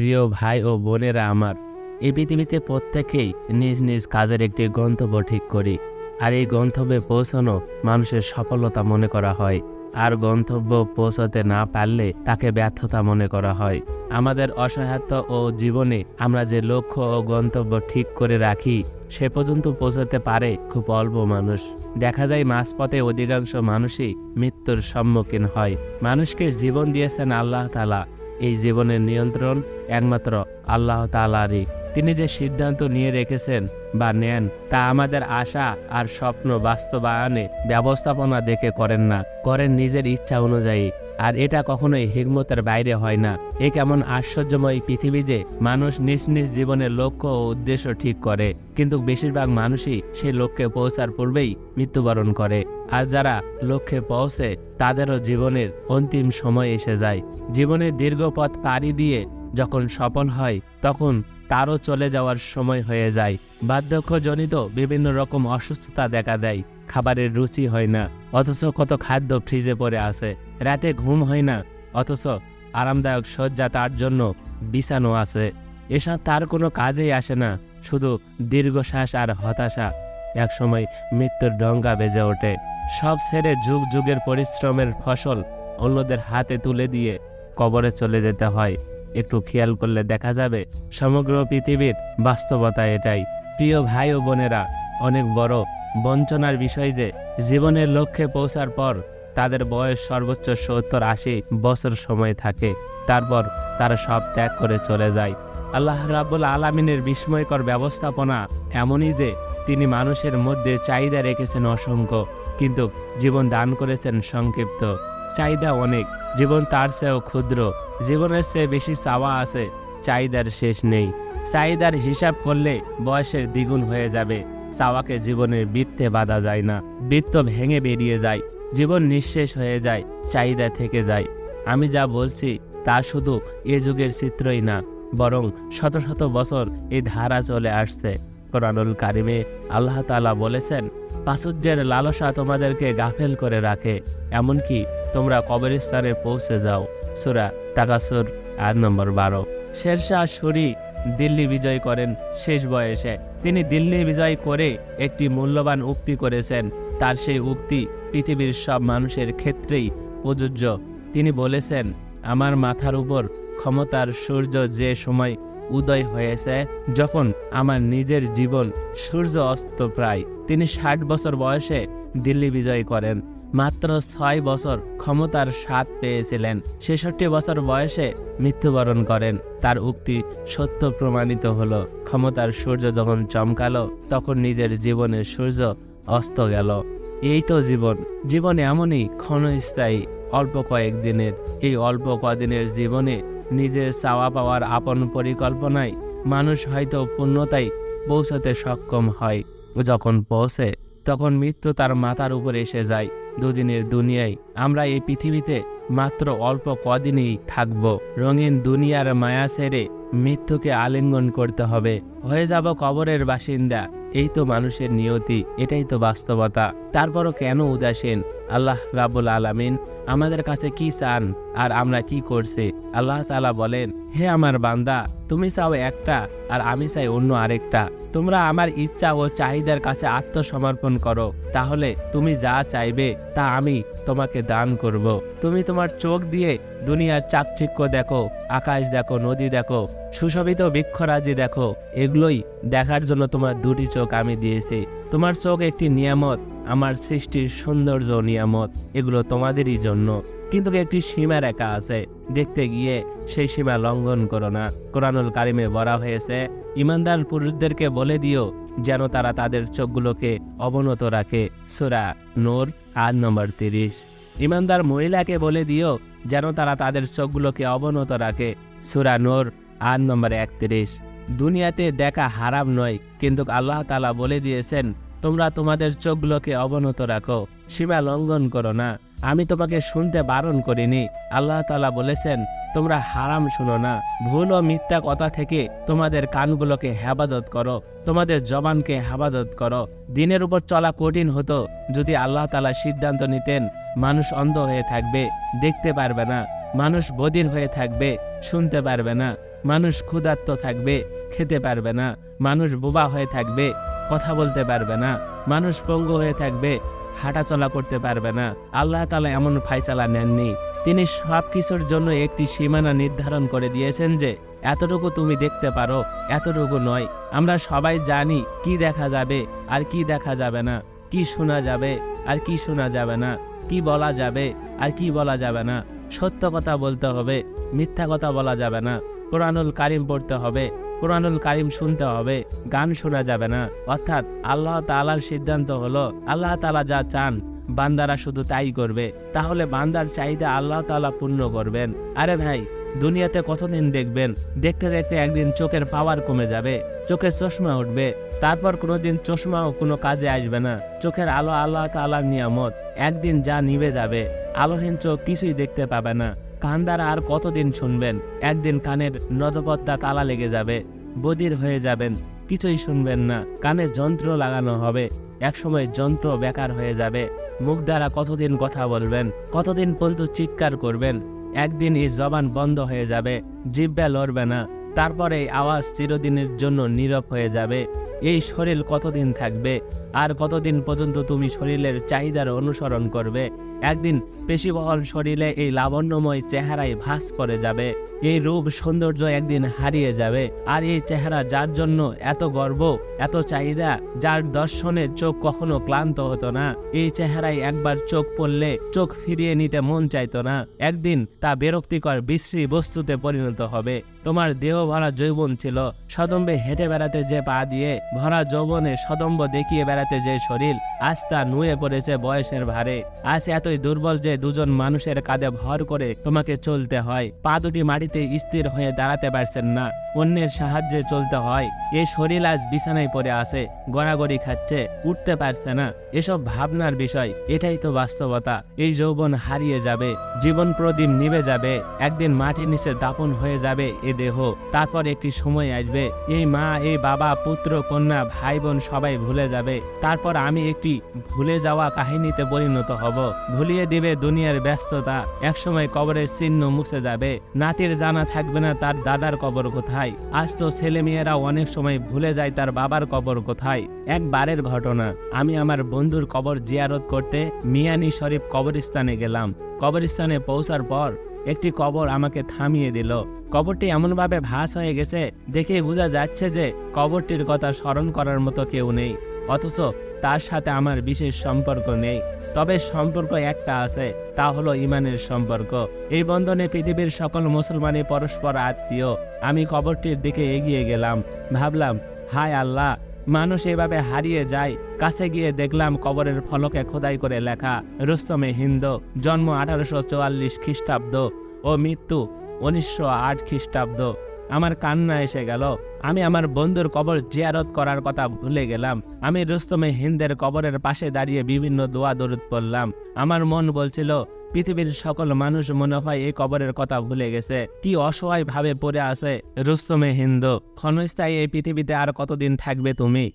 প্রিয় ভাই ও বোনেরা আমার এই পৃথিবীতে প্রত্যেকেই নিজ নিজ কাজের একটি গন্তব্য ঠিক করি। আর এই গন্তব্যে পৌঁছানো মানুষের সফলতা মনে করা হয়। আর গন্তব্য পৌঁছাতে না পারলে তাকে ব্যর্থতা মনে করা হয়। আমাদের অসহায়ত্ব ও জীবনে আমরা যে লক্ষ্য ও গন্তব্য ঠিক করে রাখি, সে পর্যন্ত পৌঁছাতে পারে খুব অল্প মানুষ। দেখা যায় মাঝপথে অধিকাংশ মানুষই মৃত্যুর সম্মুখীন হয়। মানুষকে জীবন দিয়েছেন আল্লাহ তালা এই জীবনের নিয়ন্ত্রণ একমাত্র আল্লাহ তালারই তিনি যে সিদ্ধান্ত নিয়ে রেখেছেন বা নেন, তা আমাদের আশা আর স্বপ্ন বাস্তবায়নে ব্যবস্থাপনা দেখে করেন না। করেন নিজের ইচ্ছা অনুযায়ী, আর এটা কখনোই হিকমতের বাইরে হয় না। এ কেমন আশ্চর্যময় পৃথিবী যে মানুষ নিজ নিজ জীবনের লক্ষ্য ও উদ্দেশ্য ঠিক করে, কিন্তু বেশিরভাগ মানুষই সেই লক্ষ্যে পৌঁছার পূর্বেই মৃত্যুবরণ করে। আর যারা লক্ষ্যে পৌঁছে, তাদেরও জীবনের অন্তিম সময় এসে যায়। জীবনের দীর্ঘ পথ পাড়ি দিয়ে যখন সফল হয়, তখন তারও চলে যাওয়ার সময় হয়ে যায়। বার্ধক্যজনিত বিভিন্ন রকম অসুস্থতা দেখা দেয়, খাবারের রুচি হয় না, অথচ কত খাদ্য ফ্রিজে পড়ে আছে, রাতে ঘুম হয় না, অথচ আরামদায়ক শয্যা তার জন্য বিছানো আছে। এসব তার কোনো কাজেই আসে না, শুধু দীর্ঘশ্বাস আর হতাশা। একসময় মৃত্যুর ডঙ্গা বেজে ওঠে। সব ছেড়ে যুগ যুগের পরিশ্রমের ফসল অন্যদের হাতে তুলে দিয়ে কবরে চলে যেতে হয়। একটু খেয়াল করলে দেখা যাবে সমগ্র পৃথিবীর বাস্তবতা এটাই। প্রিয় ভাই ও বোনেরা, অনেক বড় বঞ্চনার বিষয় যে, জীবনের লক্ষ্যে পৌঁছার পর তাদের বয়স সর্বোচ্চ সত্তর আশি বছর সময় থাকে। তারপর তারা সব ত্যাগ করে চলে যায়। আল্লাহ রাবুল আলমিনের বিস্ময়কর ব্যবস্থাপনা এমনই যে, তিনি মানুষের মধ্যে চাহিদা রেখেছেন অসংখ্য, কিন্তু জীবন দান করেছেন সংক্ষিপ্ত। চাহিদা অনেক। জীবন তার চেয়েও ক্ষুদ্র। জীবনের চেয়ে বেশি চাওয়া আছে, চাহিদার শেষ নেই। চাহিদার হিসাব করলে বয়সের দ্বিগুণ হয়ে যাবে। চাওয়াকে জীবনের বৃত্তে বাঁধা যায় না। বৃত্ত ভেঙে বেরিয়ে যায়। জীবন নিঃশেষ হয়ে যায়, চাহিদা থেকে যায়। আমি যা বলছি তা শুধু এ যুগের চিত্রই না, বরং শত শত বছর এই ধারা চলে আসছে। কোরআনুল কারিমে আল্লাহ তাআলা বলেছেন প্রাচুর্যের লালসা তোমাদেরকে গাফেল করে রাখে, এমনকি তোমরা কবরস্থানে পৌঁছে যাও। সুরা তাকাসুর আট নম্বর বারো। শেরশাহ সুরি দিল্লি বিজয় করেন শেষ বয়সে। তিনি দিল্লি বিজয় করে একটি মূল্যবান উক্তি করেছেন। তার সেই উক্তি পৃথিবীর সব মানুষের ক্ষেত্রেই প্রযোজ্য। তিনি বলেছেন, আমার মাথার উপর ক্ষমতার সূর্য যে সময় উদয় হয়েছে যখন আমার নিজের জীবন সূর্য অস্ত প্রায়। তিনি ষাট বছর বয়সে দিল্লি বিজয় করেন। মাত্র ছয় বছর ক্ষমতার স্বাদ পেয়েছিলেন। ছেষট্টি বছর বয়সে মৃত্যুবরণ করেন। তার উক্তি সত্য প্রমাণিত হলো। ক্ষমতার সূর্য যখন চমকালো, তখন নিজের জীবনের সূর্য অস্ত গেল। এই তো জীবন। জীবন এমনই ক্ষণস্থায়ী, অল্প কয়েক দিনের এই অল্প কদিনের জীবনে নিজের চাওয়া পাওয়ার আপন পরিকল্পনায় মানুষ হয়তো পূর্ণতায় পৌঁছাতে সক্ষম হয়। যখন পৌঁছে, তখন মৃত্যু তার মাথার উপর এসে যায়। দুদিনের দুনিয়ায় আমরা এই পৃথিবীতে মাত্র অল্প কদিনই থাকব। রঙিন দুনিয়ার মায়া সেরে মৃত্যুকে আলিঙ্গন করতে হবে। হয়ে যাব কবরের বাসিন্দা। এই তো মানুষের নিয়তি, এটাই তো বাস্তবতা। তারপরও কেন উদাসীন? আল্লাহ রাবুল আলামিন আমাদের কাছে কি চান আর আমরা কি করছি? আল্লাহ তালা বলেন, হে আমার বান্দা, তুমি চাও একটা আর আমি চাই অন্য আরেকটা। তোমরা আমার ইচ্ছা ও চাহিদার কাছে আত্মসমর্পণ করো। তাহলে তুমি যা চাইবে তা আমি তোমাকে দান করব। তুমি তোমার চোখ দিয়ে দুনিয়ার চাকচিক্য দেখো, আকাশ দেখো, নদী দেখো, সুশোভিত বৃক্ষরাজি দেখো, এগুলোই দেখার জন্য তোমার দুটি চোখ আমি দিয়েছি। তোমার চোখ একটি নিয়ামত, আমার সৃষ্টির সৌন্দর্য নিয়ামত, এগুলো তোমাদেরই জন্য। কিন্তু একটি সীমা রেখা আছে, দেখতে গিয়ে সেই সীমা লঙ্ঘন করো না। কোরআনুল কারিমে বলা হয়েছে, ইমানদার পুরুষদেরকে বলে দিও, যেন তারা তাদের চোখগুলোকে অবনত রাখে। সুরা নূর আট নম্বর তিরিশ। ইমানদার মহিলাকে বলে দিও যেন তারা তাদের চোখগুলোকে অবনত রাখে। সুরা নোর আট নম্বর একত্রিশ। দুনিয়াতে দেখা হারাম নয়, কিন্তু আল্লাহ তালা বলে দিয়েছেন, তোমরা তোমাদের চোখগুলোকে অবনত রাখো, সীমা লঙ্ঘন করো না। আমি তোমাকে শুনতে বারণ করিনি। আল্লাহ তালা বলেছেন, তোমরা হারাম শুনো না। ভুল ও মিথ্যা কথা থেকে তোমাদের কানগুলোকে হেফাজত করো। তোমাদের জবানকে হেফাজত করো। দিনের উপর চলা কঠিন হতো। যদি আল্লাহ তালা সিদ্ধান্ত নিতেন, মানুষ অন্ধ হয়ে থাকবে, দেখতে পারবে না। মানুষ বধির হয়ে থাকবে, শুনতে পারবে না। মানুষ ক্ষুধার্ত থাকবে, খেতে পারবে না। মানুষ বোবা হয়ে থাকবে, কথা বলতে পারবে না। মানুষ পঙ্গু হয়ে থাকবে হাঁটা চলা করতে পারবে না। আল্লাহ তালা এমন ফাইসালা নেননি। তিনি সব কিছুর জন্য একটি সীমানা নির্ধারণ করে দিয়েছেন যে, এতটুকু তুমি দেখতে পারো, এতটুকু নয়। আমরা সবাই জানি কি দেখা যাবে আর কি দেখা যাবে না। কি শোনা যাবে আর কি শোনা যাবে না। কি বলা যাবে আর কি বলা যাবে না। সত্য কথা বলতে হবে, মিথ্যা কথা বলা যাবে না। কোরআনুল কারিম পড়তে হবে কোরআনুল কারিম শুনতে হবে, গান শোনা যাবে না। অর্থাৎ আল্লাহ তালার সিদ্ধান্ত হলো, আল্লাহ তালা যা চান, বান্দারা শুধু তাই করবে। তাহলে বান্দার চাহিদা আল্লাহ তাআলা পূর্ণ করবেন। আরে ভাই, দুনিয়াতে কতদিন দেখবেন? দেখতে দেখতে একদিন চোখের পাওয়ার কমে যাবে, চোখের চশমা উঠবে। তারপর কোনোদিন চশমাও কোনো কাজে আসবে না। চোখের আলো আল্লাহ তালার নিয়ামত, একদিন যা নিভে যাবে। আলোহীন চোখ কিছুই দেখতে পাবে না। কান দ্বারা আর কতদিন শুনবেন? একদিন কানের নজপদ্দা তালা লেগে যাবে, বদির হয়ে যাবেন, কিছুই শুনবেন না। কানে যন্ত্র লাগানো হবে, একসময় যন্ত্র বেকার হয়ে যাবে। মুখ দ্বারা কতদিন কথা বলবেন, কতদিন পর্যন্ত চিৎকার করবেন? একদিন এই জবান বন্ধ হয়ে যাবে, জিব্বা লড়বে না। তারপরে এই আওয়াজ চিরদিনের জন্য নীরব হয়ে যাবে। এই শরীর কতদিন থাকবে? আর কতদিন পর্যন্ত তুমি শরীরের চাহিদার অনুসরণ করবে? একদিন পেশিবহল শরীরে এই লাবণ্যময় চেহারায় ভাস করে যাবে। এই রূপ সৌন্দর্য একদিন হারিয়ে যাবে। আর এই চেহারা যার জন্য এত গর্ব, এত চাহিদা, যার দর্শনে চোখ কখনো ক্লান্ত হতো না, এই চেহারায় একবার চোখ পড়লে চোখ ফিরিয়ে নিতে মন চাইতো না। একদিন তা বিরক্তিকর, বিশ্রী বস্তুতে পরিণত হবে। তোমার দেহ ভরা যৌবন ছিল। সদম্বে হেঁটে বেড়াতে যে পা দিয়ে, ভরা যৌবনে সদম্ব দেখিয়ে বেড়াতে যে শরীর, আজ তা নুয়ে পড়েছে বয়সের ভারে। আজ এতই দুর্বল যে দুজন মানুষের কাঁধে ভর করে তোমাকে চলতে হয়, পা দুটি মাটিতে স্থির হয়ে দাঁড়াতে পারছেন না। অন্যের সাহায্যে চলতে হয়। এই শরীর আজ বিছানায় পড়ে আছে, গড়াগড়ি খাচ্ছে, উঠতে পারছে না। এসব ভাবনার বিষয়, এটাই তো বাস্তবতা। এই যৌবন হারিয়ে যাবে, জীবন প্রদীপ নিভে যাবে, একদিন মাটির নিচে দাপন হয়ে যাবে এ দেহ। তারপর একটি সময় আসবে, এই মা, এই বাবা, পুত্র, কন্যা ভাই বোন সবাই ভুলে যাবে। তারপর আমি একটি ভুলে যাওয়া কাহিনীতে পরিণত হব। ভুলিয়ে দিবে দুনিয়ার ব্যস্ততা। একসময় কবরের চিহ্ন মুছে যাবে। নাতির জানা থাকবে না তার দাদার কবর কোথায়। আজ তো ছেলে মেয়েরা অনেক সময় ভুলে যায় তার বাবার কবর কোথায়। একবারের ঘটনা। আমি আমার বন্ধুর কবর জিয়ারত করতে মিয়ানি শরীফ কবরস্থানে গেলাম। কবরস্থানে পৌঁছার পর একটি কবর আমাকে থামিয়ে দিল। কবরটি এমনভাবে ভাস হয়ে গেছে দেখে বোঝা যাচ্ছে যে কবরটির কথা স্মরণ করার মতো কেউ নেই। অথচ তার সাথে আমার বিশেষ সম্পর্ক নেই। তবে সম্পর্ক একটা আছে, তা হলো ইমানের সম্পর্ক। এই বন্ধনে পৃথিবীর সকল মুসলমানই পরস্পর আত্মীয়। আমি কবরটির দিকে এগিয়ে গেলাম। ভাবলাম, হায় আল্লাহ, মানুষ এভাবে হারিয়ে যায়। কাছে গিয়ে দেখলাম কবরের ফলকে খোদাই করে লেখা, রুস্তমে হিন্দ, জন্ম আঠারোশো চুয়াল্লিশ খ্রিস্টাব্দ ও মৃত্যু উনিশশো আট খ্রিস্টাব্দ। আমার কান্না এসে গেল। আমি আমার বন্ধুর কবর জিয়ারত করার কথা ভুলে গেলাম। আমি রুস্তমে হিন্দের কবরের পাশে দাঁড়িয়ে বিভিন্ন দোয়া দরুদ পড়লাম। আমার মন বলছিল, পৃথিবীর সকল মানুষ মনে হয় এই কবরের কথা ভুলে গেছে। কি অসহায় ভাবে পড়ে আছে রুস্তমে হিন্দু। ক্ষণস্থায়ী এই পৃথিবীতে আর কতদিন থাকবে তুমি?